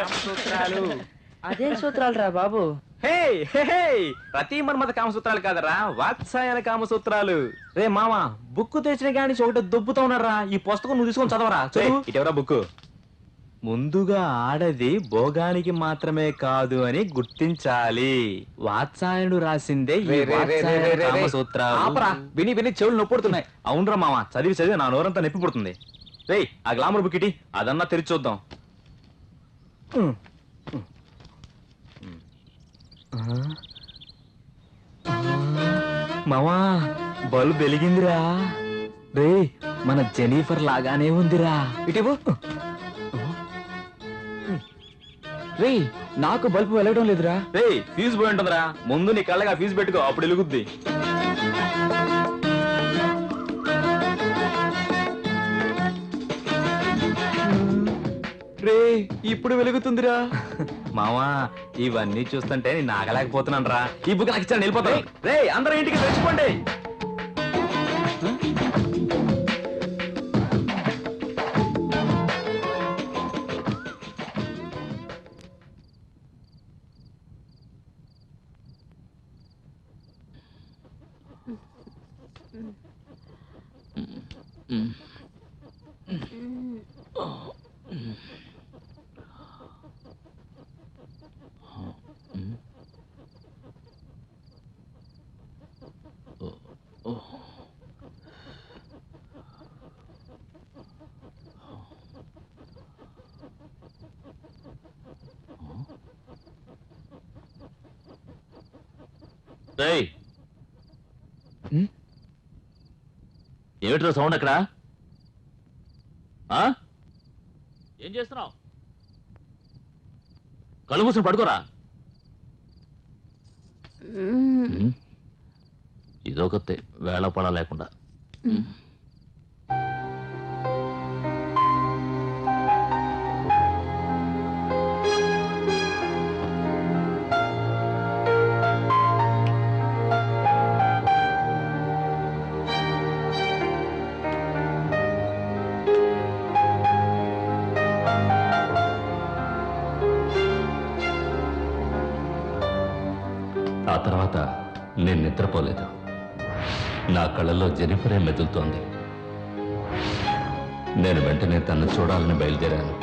కామసూత్రాలు. అదే సూత్రాలు రా బాబు. హే హే, హే ప్రతి మన్మథ కామసూత్రాలు కాదరా వాత్సాయన కామసూత్రాలు. రే మామ బుక్ తెచ్చిన గాని ఒకటి దొబ్బుతా ఉన్నారా ఈ పుస్తకం నువ్వు తీసుకొని చదవరా చదువు. ఇటెవరా బుక్ ముందుగా ఆడది భోగానికి మాత్రమే కాదు అని గుర్తించాలి. వాత్సాయనుడు రాసిందే ఈ రే, రే, రే, రే, వాత్సాయన రే, రే, రే. కామసూత్రాలు. ఆపరా విని విని చెవులు నొప్పుడుతున్నాయి. అవునరా మామ చదివి చదివి నా నోరంతా నొప్పి పుడుతుంది. రేయ్ ఆ గ్లామర్ బుక్ ఇటీ. అదన్నా తెరిచి చూద్దాం. మామా బల్బ్ వెలిగిందిరా. రే మన జెనిఫర్ లాగానే ఉందిరా. ఇటివు రే నాకు బల్బు వెలగడం లేదురా. రే ఫీజు పోయి ఉంటుందిరా. ముందు నీ కళ్ళగా ఫీజు పెట్టుకో అప్పుడు వెలుగుద్ది. రే ఇప్పుడు వెలుగుతుందిరా. మామా ఇవన్నీ చూస్తుంటే నేను ఆగలేకపోతున్నాను రా ఈ బుక్ నాకు ఇచ్చాను వెళ్ళిపోతాను. రే అందరూ ఇంటికి తెచ్చుకోండి. రేయ్ ఏమిట్రా సౌండ్ అక్కడ? ఆ? ఏం చేస్తున్నావు? కళ్ళు మూసుకుని పడుకోరా. ఇదొకతే వేళ పడ లేకుండా. తర్వాత నేను నిద్రపోలేదు. నా కళ్ళలో జెనిఫరే మెదులుతోంది. నేను వెంటనే తను చూడాలని బయలుదేరాను.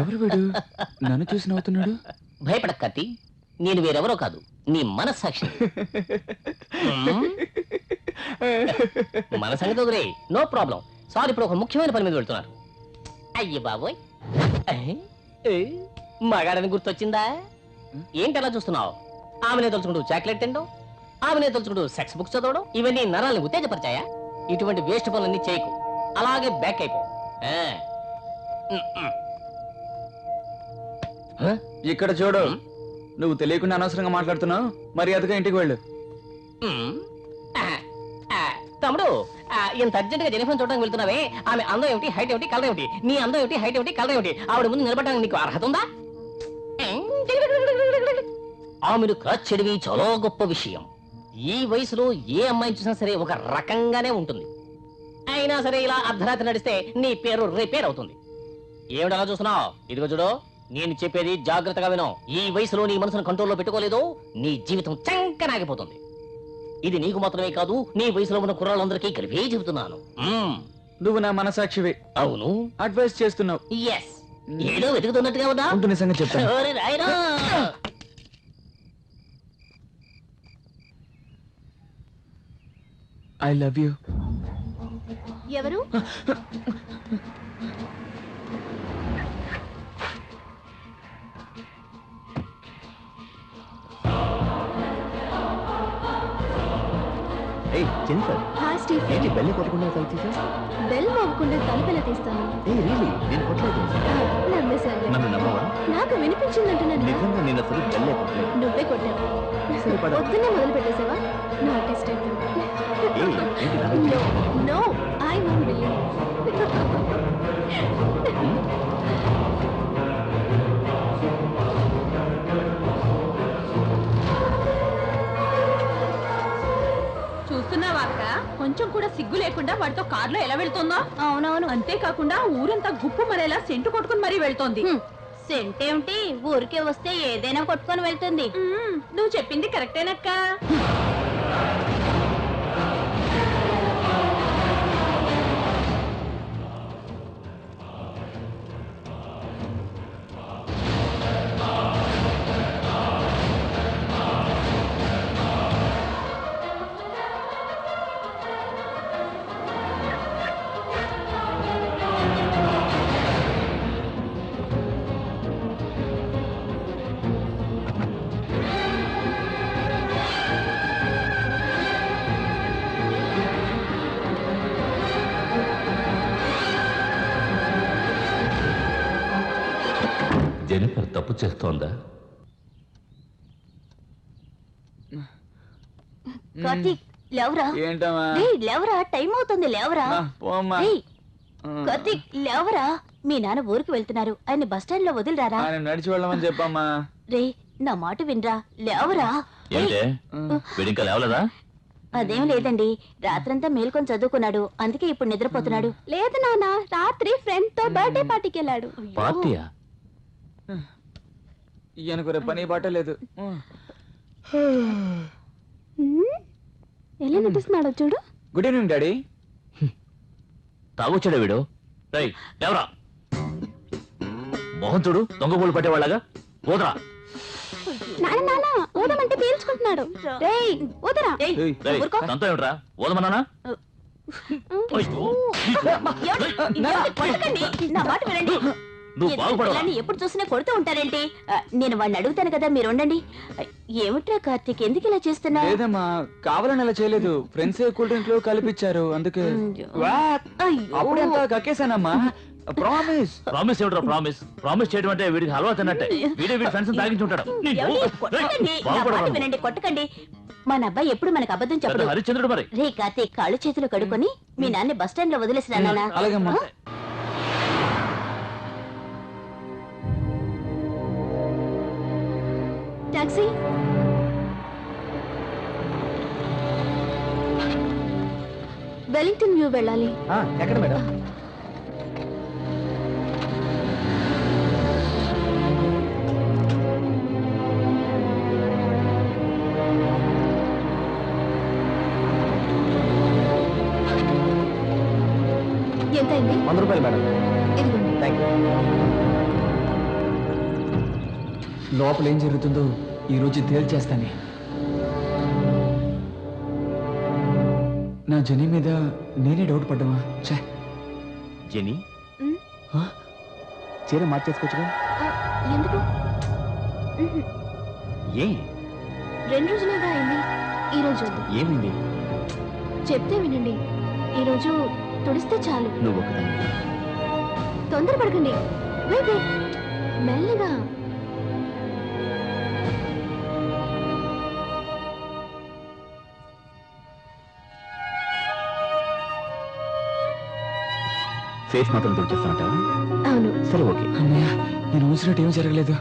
ఎవరు వీడు? నన్ను చూసి నవ్వుతున్నాడు? భయపడక కత్తి నేను వేరెవరో కాదు. నీ మనస్సాక్షి? మన సంగతి వదిలే నో ప్రాబ్లం. సార్ ఇప్పుడు ఒక ముఖ్యమైన పని మీద వెళ్తున్నారు. అయ్యి బాబోయ్. మగాడని గుర్తొచ్చిందా? ఏంటి అలా చూస్తున్నావు? ఆమెనే తలుచుకుంటూ చాక్లెట్ తినడం ఆమెనే తలుచుకుంటూ సెక్స్ బుక్స్ చదవడం ఇవన్నీ నరాలను ఉత్తేజపరిచాయా? ఇటువంటి వేస్ట్ పనులన్నీ చేయకు. అలాగే బ్యాక్ అయిపో? ఇక్కడ చూడు? నువ్వు తెలియకుండా అనవసరంగా మాట్లాడుతున్నావు? మర్యాదగా ఇంటికి వెళ్ళు. తమ్ముడు ఆ, ఇంత అర్జెంట్గా జెనిఫర్ చూడడానికి వెళ్తున్నావే? ఆమె అందం ఏమిటి హైట్ ఏమిటి కలర్ ఏమిటి? నీ అందం ఏమిటి హైట్ ఏమిటి కలర్ ఏమిటి? ఆవిడ ముందు నిలబడడానికి నీకు అర్హత ఉందా? ఆమెను కాచెడివి చాలా గొప్ప విషయం. ఈ వయసులో ఏ అమ్మాయిని చూసినా సరే ఒక రకంగానే ఉంటుంది. అయినా సరే ఇలా అర్ధరాత్రి నడిస్తే నీ పేరు రిపేర్ అవుతుంది. ఏమిటి అలా చూస్తున్నావు? ఇదిగో చూడు. నేను చెప్పేది జాగ్రత్తగా విను. ఈ వయసులో నీ మనసును కంట్రోల్లో పెట్టుకోలేదు నీ జీవితం చంకనాగిపోతుంది. ఇది నీకు మాత్రమే కాదు నీ వయసులో ఉన్న కుర్రాళ్ళందరికీ కలిపే చెబుతున్నాను. మ్మ్. నువ్వు నా మనసాక్షివి. అవును. అడ్వైస్ చేస్తున్నావు. ఎస్ ఏదో వెతుకుతున్నట్టుగా ఉన్నా ఉంటూ నిజంగా చెప్తాను. ఓరి నాయనా. ఐ లవ్ యూ ఎవరు? ఏయ్ జెనిఫర్ హాయ్ స్టీఫెన్ ఏంటి బెల్లి కొట్టకుండా తలుపు బెల్ మోగకుండా తలుపెలా తీస్తాను? ఏ రియలీ నేను కొట్టలేదు. నమ్మేశాను. నన్ను నమ్మవా? నాకు వినిపించిందంటున్నాను నిజంగా నేను అసలు బెల్లే కొట్టలేదు. నువ్వే కొట్టావు. సరే, పద. పొద్దున్నే మొదలు పెట్టేసావా no test no I won't కొంచెం కూడా సిగ్గు లేకుండా వాడితో కార్లో ఎలా వెళ్తుందో? అవునవును. అంతేకాకుండా ఊరంతా గుప్పు మరేలా సెంటు కొట్టుకుని మరీ వెళ్తోంది. సెంటేమిటి ఊరికే వస్తే ఏదైనా కొట్టుకొని వెళ్తుంది. నువ్వు చెప్పింది కరెక్టేనక్క. జెనిఫర్ తప్పు చేస్తోందా? కార్తీక్ లేవరా? ఏంటమ్మా? రేయ్, లేవరా టైం అవుతుంది లేవరా? పోమ్మా. రేయ్, కార్తీక్ లేవరా? మీ నాన్న ఊరికి వెళ్తున్నారు. ఆయన బస్ స్టాండ్లో వదిలిరారా? ఆయన నడిచి వెళ్ళమని చెప్పమ్మా. రే నా మాట వినరా? లేవరా? ఏంటే? వీడింకా లేవలేదా? అదేం లేదండి. రాత్రంతా మేల్కొని చదువుకున్నాడు. అందుకే ఇప్పుడు నిద్రపోతున్నాడు. లేదు నాన్న రాత్రి ఫ్రెండ్తో బర్త్డే పార్టీకి వెళ్ళాడు. పార్టీయా? ఈయనకు రేపు పని బాట లేదు. ఎలా నటిస్తున్నాడో చూడు. Good evening daddy. తాగొచ్చాడా వీడు? రేయ్ లేవరా. మోహన్ చూడు దొంగ పూలు పట్టేవాళ్ళగా. పోదరా. నాన్న నాన్న పీల్చుకుంటున్నాడు రేయ్ రేయ్ తంతో ఏమిట్రా? ఓదమన్నానా. నా మాట వినండి. నువ్వు బాగుపడవా? ఎప్పుడు చూసినా కొడుతూ ఉంటారేంటి? ఆ, నేను వాడిని అడుగుతాను కదా మీరు ఉండండి. ఆ, ఏమిట్రా కార్తీక్ ఎందుకు ఇలా చేస్తున్నావు? లేదమ్మా కావాలని అలా చేయలేదు. ఫ్రెండ్స్ కూల్ డ్రింక్లో కలిపిచ్చారు అందుకే. వాట్? అప్పుడే అంతా కక్కేశానమ్మా. ప్రామిస్ ప్రామిస్ ఏమిట్రా ప్రామిస్ ప్రామిస్ చేయడం అంటే వీడికి హల్వా తిన్నట్టే. వీడే వీడి ఫ్రెండ్స్ తాగించి ఉంటాడు. కొట్టకండి. నా మాట వినండి కొట్టకండి. మన అబ్బాయి ఎప్పుడు మనకు అబద్ధం పెద్ద చెప్పడు హరిశ్చంద్రుడు మరి. రే కార్తీక్ కాళ్ళు చేతులు కడుకొని మీ నాన్న బస్ స్టాండ్లో వదిలేసి నాన్న అలాగమ్మా టాక్సీ వెలింగ్టన్ వ్యూ వెళ్ళాలి. ఎక్కడ మేడం? ఎంత అయింది వంద రూపాయలు మేడం. థ్యాంక్ లోపల ఏం జరుగుతుందో ఈ రోజు తేల్చేస్తానే. నా జని మీద నేనే డౌట్ పడ్డావా? ఛే. జెనీ? చీర మార్చేసుకోవచ్చుగా? ఆ, ఎందుకు? ఉహు, ఏ రెండు రోజులేగా అయింది. ఈ రోజు వద్దు. ఏమైంది? చెప్తే వినండి. ఈ రోజు తుడిస్తే చాలు. నువ్వు ఒకదాన్ని తొందరపడకండి. Wait wait. మెల్లగా ఫేస్ మాత్రం తుడిచేస్తానంటావా? అవును. సరే ఓకే. అన్నయ్య నేను ఊసినట్టు ఏం జరగలేదు.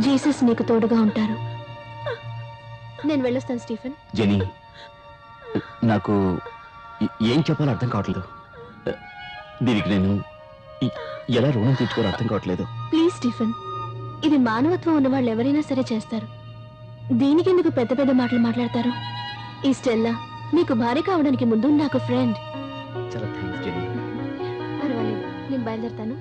జీసస్ నీకు తోడుగా ఉంటారు. నేను వెళ్ళొస్తాను స్టీఫెన్. జెనీ నాకు ఏం చెప్పాలో అర్థం కావట్లేదు. దీనికి నేను ఎలా రుణం తీర్చుకోవాలో అర్థం కావట్లేదు. Please Stephen. ఇది మానవత్వం ఉన్న వాళ్ళు ఎవరైనా సరే చేస్తారు. దీనికి ఎందుకు పెద్ద పెద్ద మాటలు మాట్లాడతారు? ఈ స్టెల్లా నీకు భార్య కావడానికి ముందు నాకు ఫ్రెండ్ చాలా థ్యాంక్స్ జెనీ పర్వాలేదు నేను బయలుదేరుతాను.